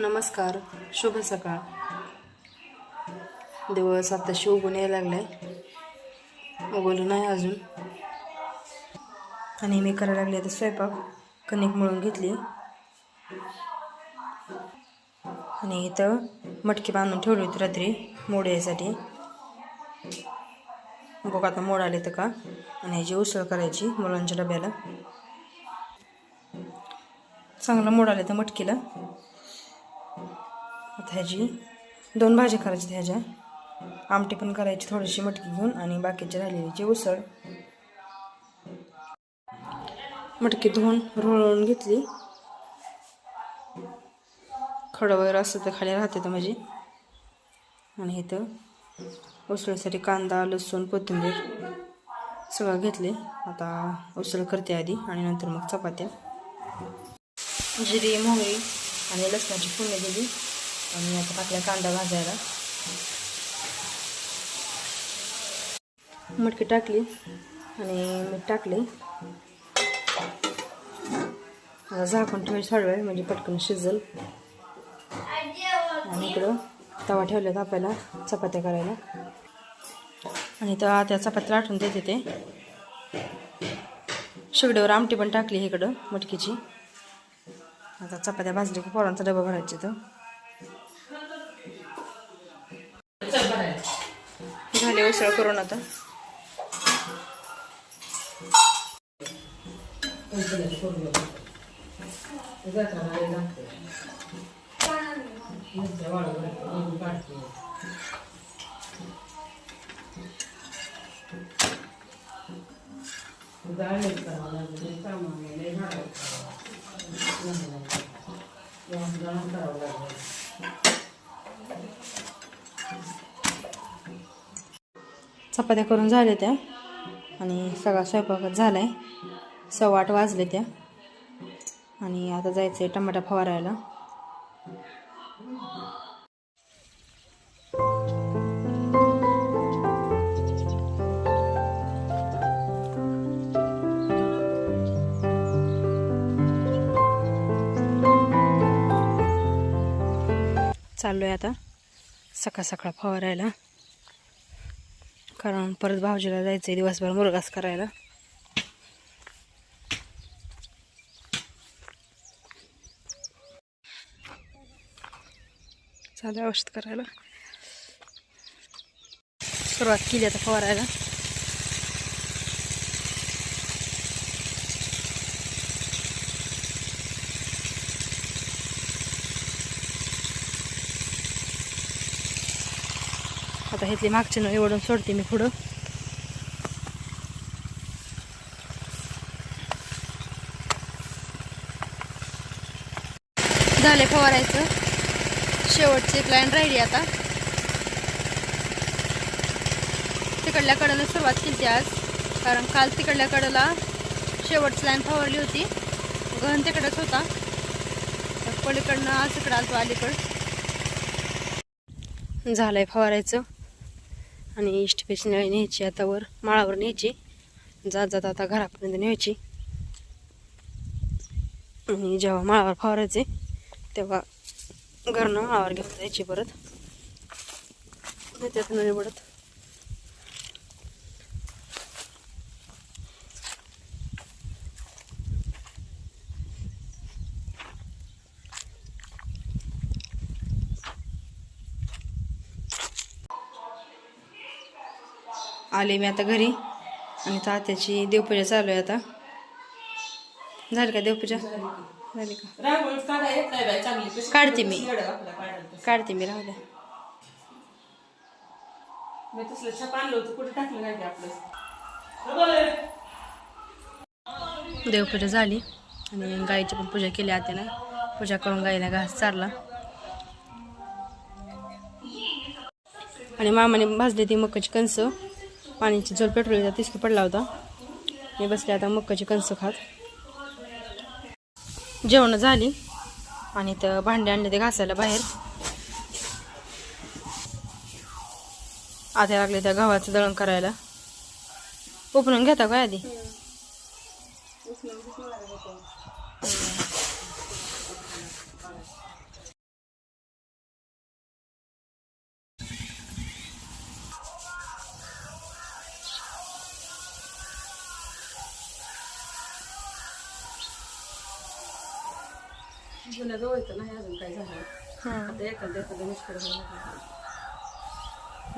नमस्कार शुभ सकाळ. दिवस आताशी उगून यायला लागलाय. उगवलं नाही अजून. आणि मी करायला लागले आता स्वयंपाक. कणिक मळून घेतली. आणि इथं मटकी बांधून ठेवली होती रात्री मोड यायसाठी. बघ आता मोड आले तर का. आणि ह्याची उसळ करायची मुलांच्या डब्याला. चांगलं मोड आले तर मटकीला. आता ह्याची दोन भाज्या करायच्या ह्याच्या. आमटी पण करायची थोडीशी मटकी घेऊन आणि बाकीची राहिलेलीची उसळ. मटकी धुवून रोळून घेतली. खडं वगैरे असतं तर खाली राहते तर माझी. आणि इथं उसळीसाठी कांदा लसूण कोथिंबीर सगळं घेतले. आता उसळ करते आधी आणि नंतर मग चपात्या. जिरी मोहरी आणि लसणाची फोडणी दिली. आणि आता टाकल्या कांदा भाजायला. मटकी टाकली आणि मीठ टाकले. आता झाकून ठेवायची थोडा वेळ म्हणजे पटकन शिजल. आणि इकडं तवा ठेवला तापायला चपात्या करायला. आणि तर त्या चपात्या लाटून देते ते. शेगडीवर आमटी पण टाकली इकडं मटकीची. आता चपात्या भाजली की पोरांचा डबा भरायचे तर झाले उसळ करून आता चपात्या करून झाल्या त्या. आणि सगळा स्वयंपाक झाला आहे सव्वा आठ वाजले त्या. आणि आता जायचं आहे टमाटा फवारायला. चाललो आहे आता सकाळ सकाळ फवारायला. कारण परत भाऊजीला जायचं आहे दिवसभर मुरगास करायला. चालू औषध करायला. सुरुवात केली आता फवारायला. आता हेतली मागच्या नळी ओढून सोडते मी पुढं. झाले फवारायचं. शेवटची लाईन राहिली आता. तिकडल्या कडेला सुरुवात केली आज. कारण काल तिकडल्या कडेला शेवटची लाईन फवारली होती. गहन तिकडेच होता. पलीकडनं आज इकडं आलतो अलीकड. झालंय फवारायचं. आणि इष्टपेची नळी न्यायची आता वर माळावर न्यायची. जात जात आता घरापर्यंत न्यायची. आणि जेव्हा माळावर फवारायचे तेव्हा घरनं माळावर घेऊन जायची परत. त्यात नळी पडत आले मी आता घरी. आणि तात्याची देवपूजा चालू आहे आता. झाली का देवपूजा? झाली का? काढते मी. काढते मी राहू द्या. देवपूजा झाली. आणि गाईची पण पूजा केली आत्यानं. पूजा करून गाईला घास चारला. आणि मामाने भाजली ती मक्काची कणस. पाण्याची झोल पेट्रोलचा तिसकी पडला होता. मी बसले आता मक्काची कणस खात. जेवण झाली. आणि तर भांडे आणले ते घासायला बाहेर. आधी लागले त्या गव्हाचं दळण करायला. उपणून घेता काय आधी?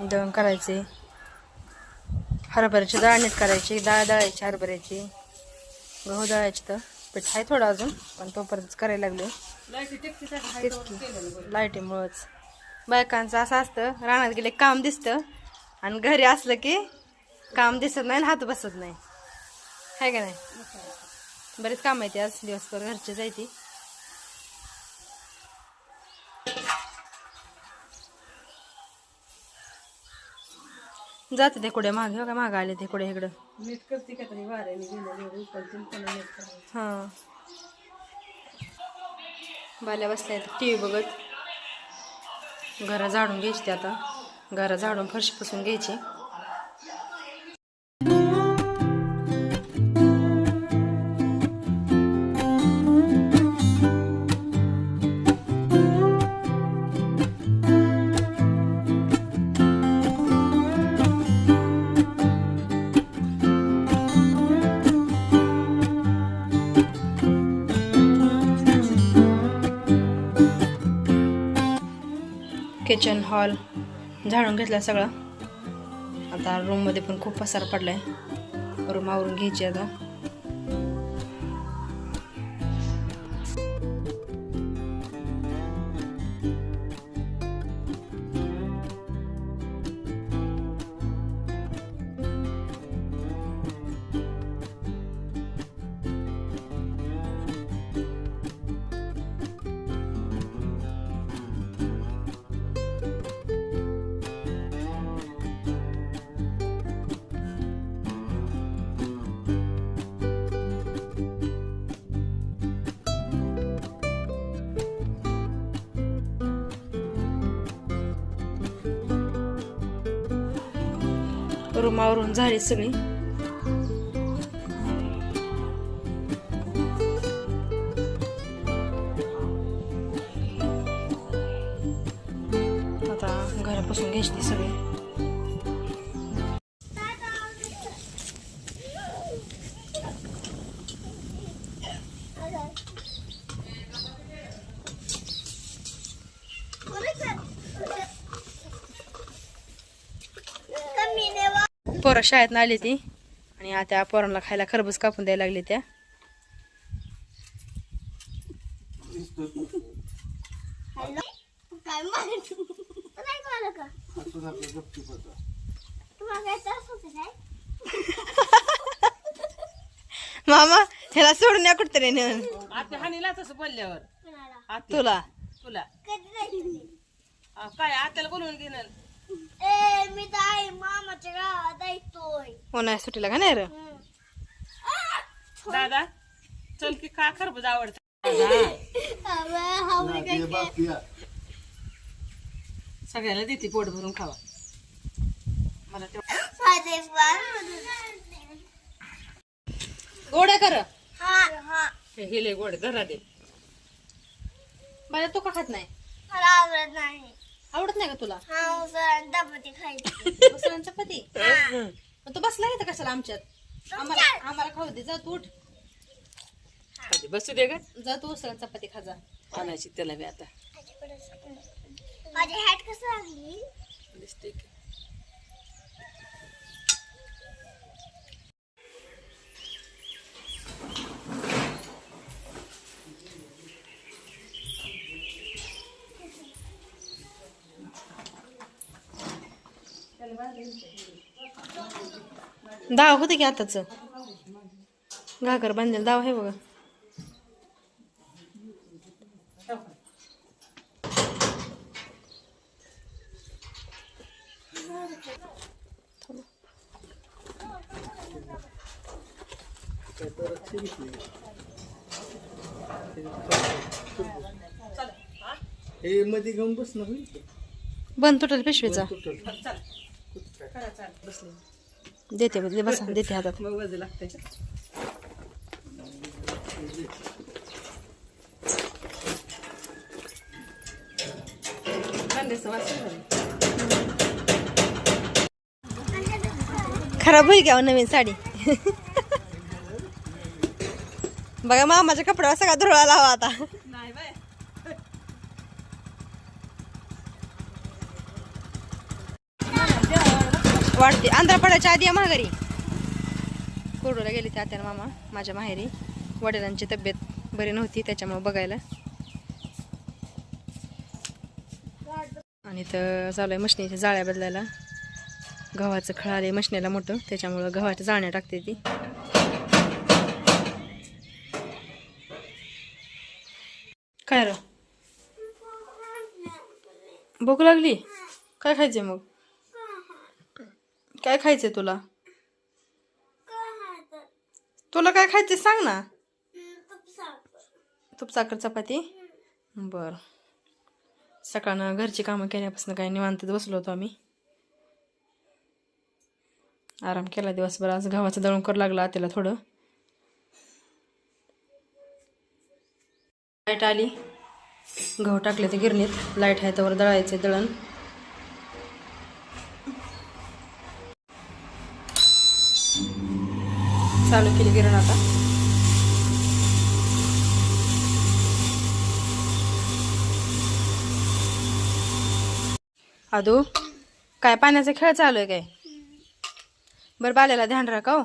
दळण करायचे. हरभऱ्याची डाळ नीट करायची. डाळ दळायची हरभऱ्याची. गहू दळायची तर. पीठ आहे थोडं अजून पण तोपर्यंत करायला लागले. लाईटीमुळंच. बायकांचं असं असतं रानात गेले काम दिसतं आणि घरी असलं की काम दिसत नाही आणि हात बसत नाही. आहे का नाही? बरेच काम आहे ते आज दिवसभर घरचे जायची जाते ते कुठे मागे हो का? मागं आले ते कुठे इकडं. करते का तरी? वाऱ्याने करायचं. हां. बाल्या बसल्या टी व्ही बघत. घरं झाडून घ्यायची ते आता. घरं झाडून फरशी पुसून घ्यायची. किचन हॉल झाडून घेतला सगळा. आता रूममध्ये पण खूप पसार पडलाय. रूम आवरून घ्यायची आता. रूमावरून झाली सगळी. आता घरापासून घ्यायची सगळी. पोरं शाळेत आली ती आणि आता पोरांना खायला खरबूज कापून द्यायला लागली त्या. मामा ह्याला सोडून या कुठतरी नेऊन. आता हानीला तसं बोलल्यावर. तुला. तुला. काय आत्याला बोलवून घेणार ए मी तर आहे मामाच्या गावात ऐकतोय उन्हाळ्या सुट्टीला का नाही रे? दादा चल की का खरबूज आवडतं. सगळ्याला देते पोट भरून खावा. मला तेवढं गोड्या कर हा हा. हे हिले गोड घरा दे. मला तू का खात नाही? मला आवडत नाही. आवडत नाही का तुला? हा उसळ चपाती खायची. उसळांचा पती मग तू बसला इथं कशाला आमच्यात? आम्हाला आम्हाला खाऊ दे. जा तू उठ. बसू दे ग. जा तू उसळांचा पती खा जा. आणायची त्याला बी आता. माझी हॅट कसं आणली दिसते दाव होते की आताच? घागर बांधलेलं दाव आहे बघा. हे मध्ये घेऊन बस ना बंद तुटल पिशवीचा चल करा चाल बसले देते बदले बसा देते हातात. खराब होईल का हो नवीन साडी? बघा मामाच्या कपड्यावर सगळा धुळा लावा आता नाही बाय वाढते आधी या माघारी. कोरडूला गेली त्या त्यानं मामा माझ्या माहेरी. वडिलांची तब्येत बरी नव्हती त्याच्यामुळे बघायला. आणि तर चालू आहे मशनीच्या जाळ्या बदलायला. गव्हाचं खळ आले मशनीला मोठं त्याच्यामुळं गव्हाच्या जाळण्या टाकते ती. काय र? भूक लागली? काय खायचे मग? काय खायचंय तुला? तुला काय खायचंय सांग ना. तूप साखर चपाती? बर. सकाळनं घरची कामं केल्यापासून काय निवांतच बसलो होतो आम्ही. आराम केला दिवसभर. आज गव्हाचं दळण कर लागला त्याला थोडं. लाइट आली. गहू टाकले ते गिरणीत. लाइट आहे त्यावर दळायचे दळण. चालू केली गिरण आता. अदू काय पाण्याचा खेळ चालू आहे काय? बरं बाल्याला ध्यान राखा हो.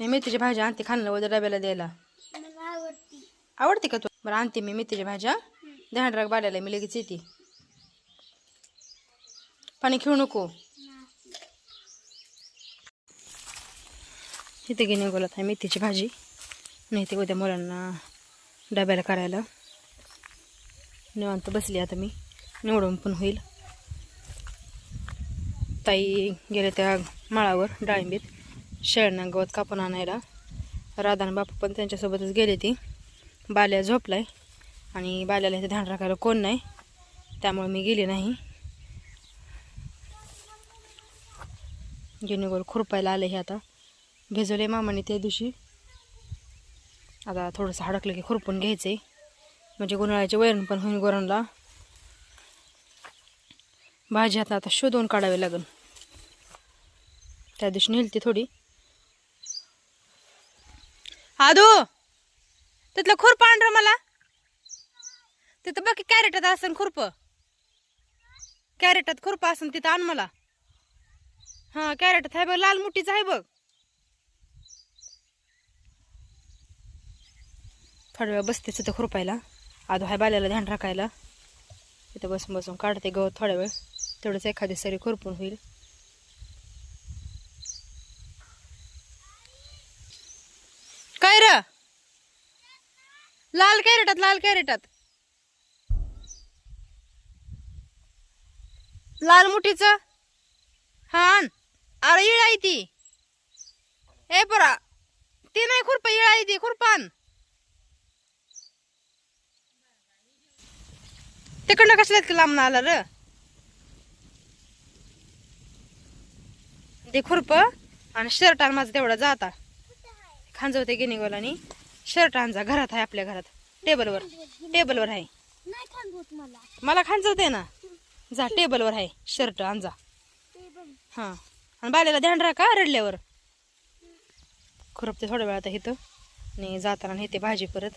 मी मेथीची भाजी आणते खाणलं उद्या डब्याला द्यायला. आवडते का तू? बरं आणते मी मेथीच्या भाज्या ध्यान राख बाल्याला मी लगेच येते. पाणी खेळू नको. इथे घेणे बोलत आहे मेथीची भाजी. नाही ते उद्या मुलांना डब्याला करायला. निवांत बसली आता मी. निवडून पण होईल. ताई गेले त्या माळावर डाळिंबीत शेळणं गवत कापून आणायला. राधा आणि बापू पण त्यांच्यासोबतच गेले ती. बाल्या झोपलाय. आणि बाल्याला इथे ध्यान राखायला कोण नाही. त्यामुळे मी गेले नाही. जेणेकरून खुरपायला आले हे आता. भिजवले मामाने त्या दिवशी. आता थोडंसं हडकलं की खुरपून घ्यायचं आहे म्हणजे गुन्हाळ्याचे वैरण पण होईल गोरणला भाजी आता आता शोधून काढावी लागेल त्या दिवशी नेलती थोडी. आदू! तिथलं खुरपं आण मला. तिथं बघ कॅरेटात असेल खुरप. कॅरेटात खुरपं असेल तिथं आण मला. हा कॅरेटात आहे बघ लाल मुठीचं आहे बघ. थोड्या वेळ बसतेच तिथं खुरपायला. आधो हाय बाल्याला ध्यान राखायला. तिथं बसून बसून काढते गवत थोड्या वेळ. तेवढंच एखादी सरी खुरपून होईल. काय र? लाल कॅरेटात लाल कॅरेटात. लाल मुठीच? हा अरे इळ आहे ती. ए परा ती नाही खुरपा इळ आहे ती खुरपान. तिकडनं कशाला इतकं लांब आला र? ते खुरप आणि शर्ट आण माझं तेवढा जाता खांजवते गिनिगोल आणि शर्ट आणजा घरात आहे आपल्या घरात. टेबलवर टेबलवर आहे. मला. मला खांजवते ना? जा टेबलवर आहे. शर्ट आणजा ते हां. आणि बाल्याला ध्यान राहा रडल्यावर? खुरपते थोड्या वेळात इथं. आणि जाताना नेते भाजी परत.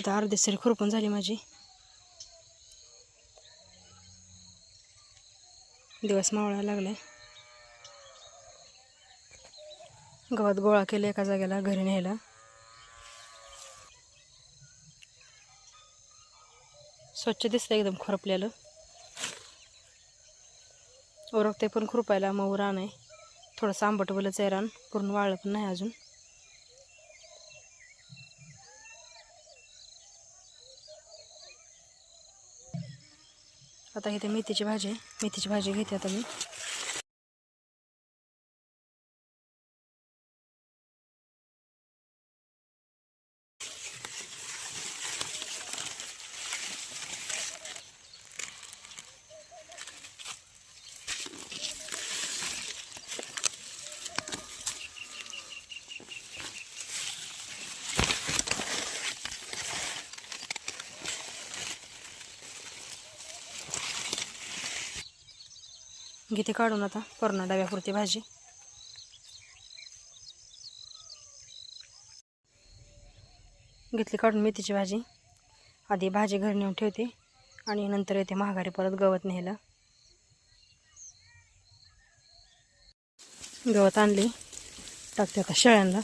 इथं अर्धे सरी खुरपण झाली माझी. दिवस मावळायला लागलाय गवत गोळा केलं एका जागेला घरी न्यायला. स्वच्छ दिसतं एकदम खुरपलेलं. ओरखते पण खुरपायला मऊ रान आहे. थोडंसं आंबट बोलच आहे रान. पूर्ण वाळलं पण नाही अजून. आता इथे मेथीची भाजी आहे. मेथीची भाजी घेते आता मी. घेते काढून आता पूर्ण डब्यापुरती भाजी. घेतली काढून मेथीची भाजी. आधी भाजी घरी नेऊन ठेवते आणि नंतर येते महागारी परत गवत न्यायला. गवत आणली. टाकते आता शेळ्यांना.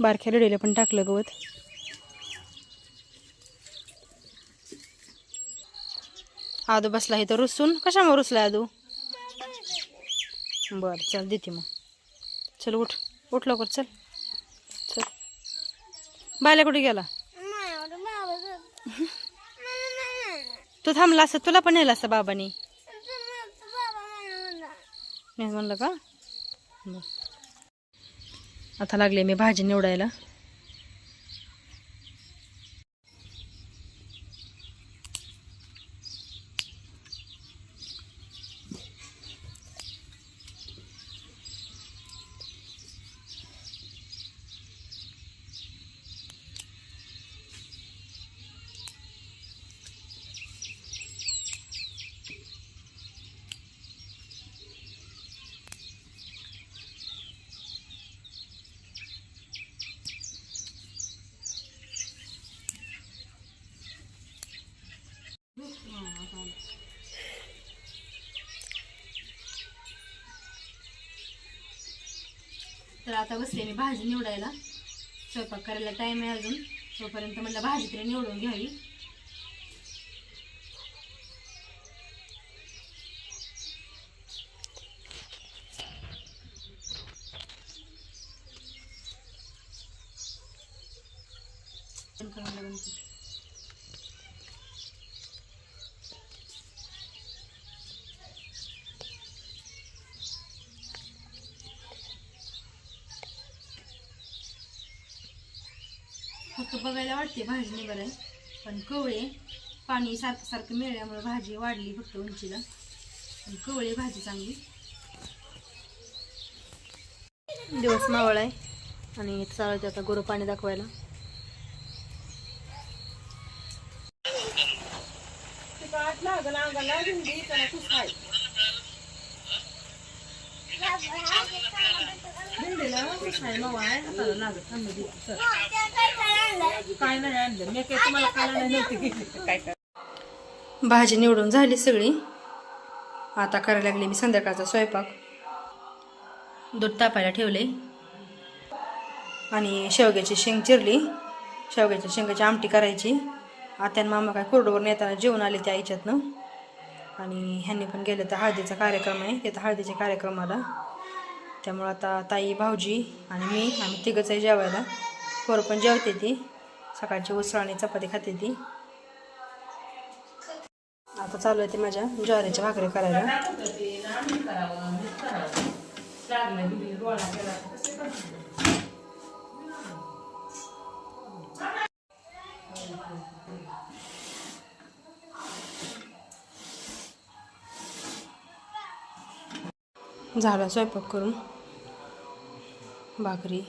बारक्या रेडीला पण टाकलं गवत आदू बसला इथं रुसून. कशामुळे रुसला आदू? बरं चल देते मग. चल उठ. उठ लवकर चल. चल. बायला कुठे गेला? तू थांबला असं तुला पण नेला असं बाबानी? म्हणलं का? बरं. आता लागले मी भाजी निवडायला. तर आता बसले मी भाजी निवडायला. स्वयंपाक करायला टाईम आहे अजून. तोपर्यंत म्हटलं भाजी तरी निवडून घ्यावी. बघायला वाटते भाजी निघालाय पण कवळे पाणी सारखं सारखं मिळाल्यामुळे भाजी वाढली फक्त उंचीला. पण कवळे भाजी चांगली. दिवस मावळ आहे. आणि चालत आता गोरं पाणी दाखवायला. मग आहे हाताला लागत थांब काय नाही आणलं मी काय तुम्हाला नाही नव्हती काय काय भाजी निवडून झाली सगळी. आता करायला लागले मी संध्याकाळचा स्वयंपाक. दूध तापायला ठेवले. आणि शेवग्याची शेंग चिरली. शेवग्याच्या शेंगाची आमटी करायची. आत्यान मामा काय कोरडोवर नेताना जेवण आले त्या आईच्यातनं. आणि ह्यांनी पण गेलं तर हळदीचा कार्यक्रम आहे. तिथं हळदीच्या कार्यक्रमाला त्यामुळं आता ताई भाऊजी आणि मी आम्ही तिघंच आहे जेवायला. पोरं पण जेवते ती. सकाळची उसळ आणि चपाती खाते ती. आता चालू आहे ते माझ्या ज्वारीच्या भाकरी करायला. झाला स्वयंपाक करून. भाकरी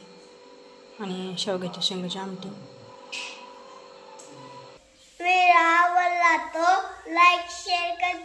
आणि शेवग्याच्या शेंगाची आमटी. मेरा आवडला तो लाईक शेअर कर